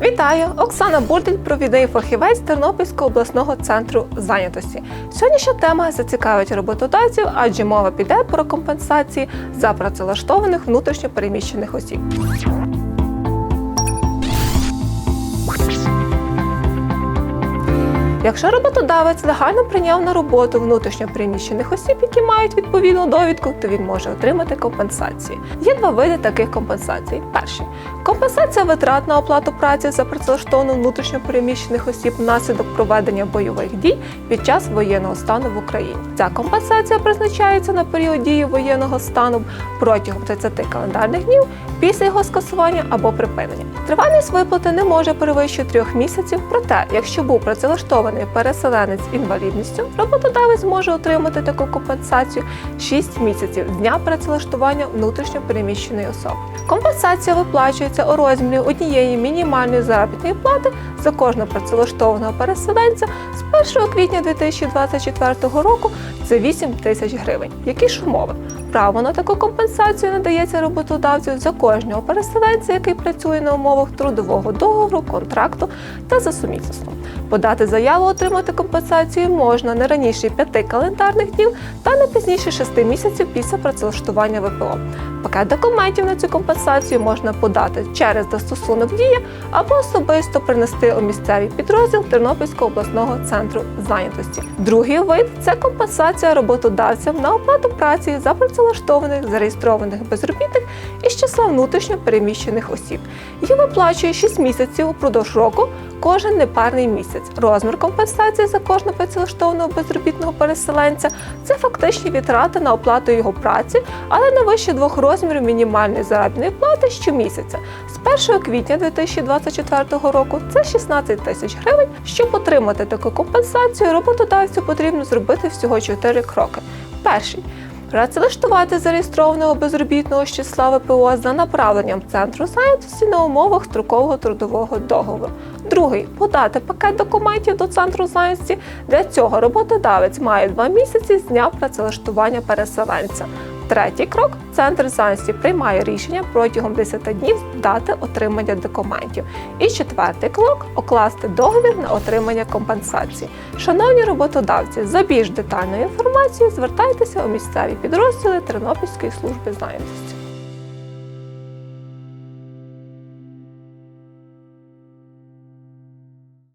Вітаю! Оксана Бурділь, провідний фахівець Тернопільського обласного центру зайнятості. Сьогоднішня тема зацікавить роботодавців, адже мова піде про компенсації за працевлаштованих внутрішньо переміщених осіб. Якщо роботодавець легально прийняв на роботу внутрішньо переміщених осіб, які мають відповідну довідку, то він може отримати компенсації. Є два види таких компенсацій. Перший компенсація витрат на оплату праці за працевлаштованих внутрішньо переміщених осіб внаслідок проведення бойових дій під час воєнного стану в Україні. Ця компенсація призначається на період дії воєнного стану протягом 30 календарних днів після його скасування або припинення. Тривалість виплати не може перевищити трьох місяців. Проте, якщо був працевлаштований переселенець з інвалідністю, роботодавець може отримати таку компенсацію 6 місяців з дня працевлаштування внутрішньо переміщеної особи. Компенсація виплачується у розмірі однієї мінімальної заробітної плати за кожного працевлаштованого переселенця з 1 квітня 2024 року. Це 8 тисяч гривень. Які ж умови? Право на таку компенсацію надається роботодавцю за кожного переселенця, який працює на умовах трудового договору, контракту та за сумісництвом. Подати заяву отримати компенсацію можна не раніше 5 календарних днів та не пізніше 6 місяців після працевлаштування ВПО. Пакет документів на цю компенсацію можна подати через застосунок дія або особисто принести у місцевий підрозділ Тернопільського обласного центру зайнятості. Другий вид це компенсація роботодавцям на оплату праці за працевлаштованих зареєстрованих безробітних із числа внутрішньо переміщених осіб. Її виплачує 6 місяців упродовж року кожен непарний місяць. Розмір компенсації за кожного працевлаштованого безробітного переселенця це фактичні витрати на оплату його праці, але не вище двох розмірів мінімальної заробітної плати щомісяця. З 1 квітня 2024 року це 16 тисяч гривень. Щоб отримати таку компенсацію, роботодавцю потрібно зробити всього 4 кроки. Перший Працевлаштувати зареєстрованого безробітного з числа ВПО за направленням центру зайнятості на умовах строкового трудового договору. Другий подати пакет документів до центру зайнятості. Для цього роботодавець має два місяці з дня працевлаштування переселенця. Третій крок центр зайнятості приймає рішення протягом 10 днів дати отримання документів. І четвертий крок укласти договір на отримання компенсації. Шановні роботодавці, за більш детальною інформацією звертайтеся у місцеві підрозділи Тернопільської служби зайнятості.